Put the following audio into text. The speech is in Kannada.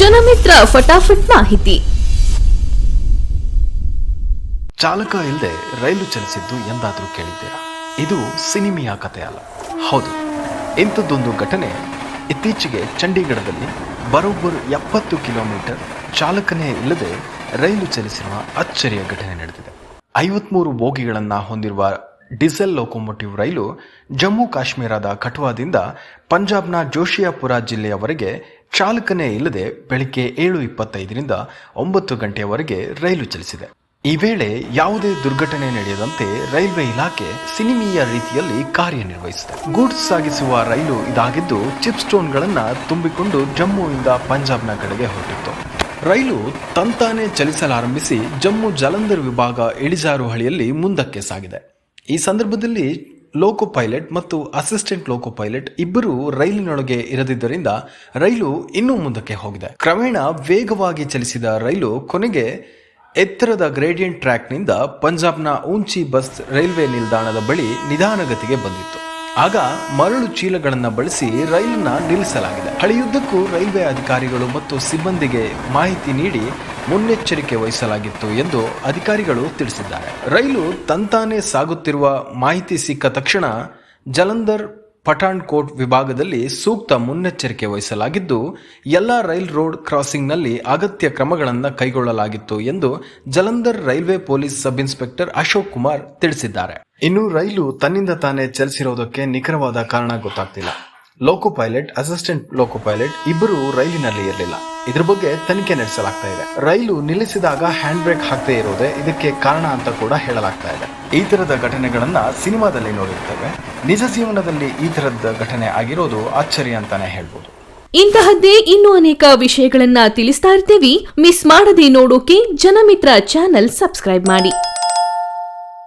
ಜನಮಿತ್ರ ಫಟಾಫಟ್ ಮಾಹಿತಿ. ಚಾಲಕ ಇಲ್ಲದೆ ರೈಲು ಚಲಿಸಿದ್ದು ಎಂದಾದರೂ ಕೇಳಿದ್ದೀರಾ? ಇದು ಸಿನಿಮೆಯ ಕಥೆ ಅಲ್ಲ. ಹೌದು, ಇಂಥದ್ದೊಂದು ಘಟನೆ ಇತ್ತೀಚೆಗೆ ಚಂಡೀಗಢದಲ್ಲಿ ಬರೋಬ್ಬರು ಎಪ್ಪತ್ತು ಕಿಲೋಮೀಟರ್ ಚಾಲಕನೇ ಇಲ್ಲದೆ ರೈಲು ಚಲಿಸಿರುವ ಅಚ್ಚರಿಯ ಘಟನೆ ನಡೆದಿದೆ. ಐವತ್ಮೂರು ಬೋಗಿಗಳನ್ನು ಹೊಂದಿರುವ ಡೀಸೆಲ್ ಲೋಕೋಮೋಟಿವ್ ರೈಲು ಜಮ್ಮು ಕಾಶ್ಮೀರದ ಕಠುವಾದಿಂದ ಪಂಜಾಬ್ನ ಜೋಶಿಯಾಪುರ ಜಿಲ್ಲೆಯವರೆಗೆ ಚಾಲಕನೇ ಇಲ್ಲದೆ ಬೆಳಿಗ್ಗೆ ಏಳು ಇಪ್ಪತ್ತೈದರಿಂದ ಒಂಬತ್ತು ಗಂಟೆಯವರೆಗೆ ರೈಲು ಚಲಿಸಿದೆ. ಈ ವೇಳೆ ಯಾವುದೇ ದುರ್ಘಟನೆ ನಡೆಯದಂತೆ ರೈಲ್ವೆ ಇಲಾಖೆ ಸಿನಿಮೀಯ ರೀತಿಯಲ್ಲಿ ಕಾರ್ಯನಿರ್ವಹಿಸಿದೆ. ಗೂಡ್ಸ್ ಸಾಗಿಸುವ ರೈಲು ಇದಾಗಿದ್ದು ಚಿಪ್ ಸ್ಟೋನ್ಗಳನ್ನ ತುಂಬಿಕೊಂಡು ಜಮ್ಮುವಿಂದ ಪಂಜಾಬ್ನ ಕಡೆಗೆ ಹೊರಟಿತ್ತು. ರೈಲು ತಂತಾನೆ ಚಲಿಸಲಾರಂಭಿಸಿ ಜಮ್ಮು ಜಲಂಧರ್ ವಿಭಾಗ ಇಳಿಜಾರು ಹಳಿಯಲ್ಲಿ ಮುಂದಕ್ಕೆ ಸಾಗಿದೆ. ಈ ಸಂದರ್ಭದಲ್ಲಿ ಲೋಕೋ ಪೈಲಟ್ ಮತ್ತು ಅಸಿಸ್ಟೆಂಟ್ ಲೋಕೋ ಪೈಲಟ್ ಇಬ್ಬರು ರೈಲಿನೊಳಗೆ ಇರದಿದ್ದರಿಂದ ರೈಲು ಇನ್ನೂ ಮುಂದಕ್ಕೆ ಹೋಗಿದೆ. ಕ್ರಮೇಣ ವೇಗವಾಗಿ ಚಲಿಸಿದ ರೈಲು ಕೊನೆಗೆ ಎತ್ತರದ ಗ್ರೇಡಿಯಂಟ್ ಟ್ರ್ಯಾಕ್ನಿಂದ ಪಂಜಾಬ್ನ ಉಂಚಿ ಬಸ್ ರೈಲ್ವೆ ನಿಲ್ದಾಣದ ಬಳಿ ನಿಧಾನಗತಿಗೆ ಬಂದಿತ್ತು. ಆಗ ಮರಳು ಚೀಲಗಳನ್ನು ಬಳಸಿ ರೈಲನ್ನ ನಿಲ್ಲಿಸಲಾಗಿದೆ. ಹಳೆಯುದ್ದಕ್ಕೂ ರೈಲ್ವೆ ಅಧಿಕಾರಿಗಳು ಮತ್ತು ಸಿಬ್ಬಂದಿಗೆ ಮಾಹಿತಿ ನೀಡಿ ಮುನ್ನೆಚ್ಚರಿಕೆ ವಹಿಸಲಾಗಿತ್ತು ಎಂದು ಅಧಿಕಾರಿಗಳು ತಿಳಿಸಿದ್ದಾರೆ. ರೈಲು ತಂತಾನೆ ಸಾಗುತ್ತಿರುವ ಮಾಹಿತಿ ಸಿಕ್ಕ ತಕ್ಷಣ ಜಲಂಧರ್ ಪಠಾಣ್ಕೋಟ್ ವಿಭಾಗದಲ್ಲಿ ಸೂಕ್ತ ಮುನ್ನೆಚ್ಚರಿಕೆ ವಹಿಸಲಾಗಿದ್ದು, ಎಲ್ಲ ರೈಲ್ ರೋಡ್ ಕ್ರಾಸಿಂಗ್ನಲ್ಲಿ ಅಗತ್ಯ ಕ್ರಮಗಳನ್ನು ಕೈಗೊಳ್ಳಲಾಗಿತ್ತು ಎಂದು Jalandhar railway police sub inspector Ashok Kumar ತಿಳಿಸಿದ್ದಾರೆ. ಇನ್ನು ರೈಲು ತನ್ನಿಂದ ತಾನೇ ಚಲಿಸಿರೋದಕ್ಕೆ ನಿಖರವಾದ ಕಾರಣ ಗೊತ್ತಾಗ್ತಿಲ್ಲ. Loco pilot assistant loco pilot ಇಬ್ಬರು ರೈಲಿನಲ್ಲಿ ಇರಲಿಲ್ಲ. ಇದ್ರ ಬಗ್ಗೆ ತನಿಖೆ ನಡೆಸಲಾಗ್ತಾ ಇದೆ. ರೈಲು ನಿಲ್ಲಿಸಿದಾಗ ಹ್ಯಾಂಡ್ ಬ್ರೇಕ್ ಹಾಕದೇ ಇರೋದೇ ಇದಕ್ಕೆ ಕಾರಣ ಅಂತ ಕೂಡ ಹೇಳಲಾಗ್ತಾ ಇದೆ. ಈ ತರದ ಘಟನೆಗಳನ್ನ ಸಿನಿಮಾದಲ್ಲಿ ನೋಡಿರ್ತೇವೆ. ನಿಜ ಜೀವನದಲ್ಲಿ ಈ ತರದ ಘಟನೆ ಆಗಿರೋದು ಆಶ್ಚರ್ಯ ಅಂತಾನೆ ಹೇಳ್ಬೋದು. ಇಂತಹದ್ದೇ ಇನ್ನೂ ಅನೇಕ ವಿಷಯಗಳನ್ನ ತಿಳಿಸ್ತಾ ಇರ್ತೀವಿ. ಮಿಸ್ ಮಾಡದೆ ನೋಡೋಕೆ ಜನಮಿತ್ರ ಚಾನೆಲ್ ಸಬ್ಸ್ಕ್ರೈಬ್ ಮಾಡಿ.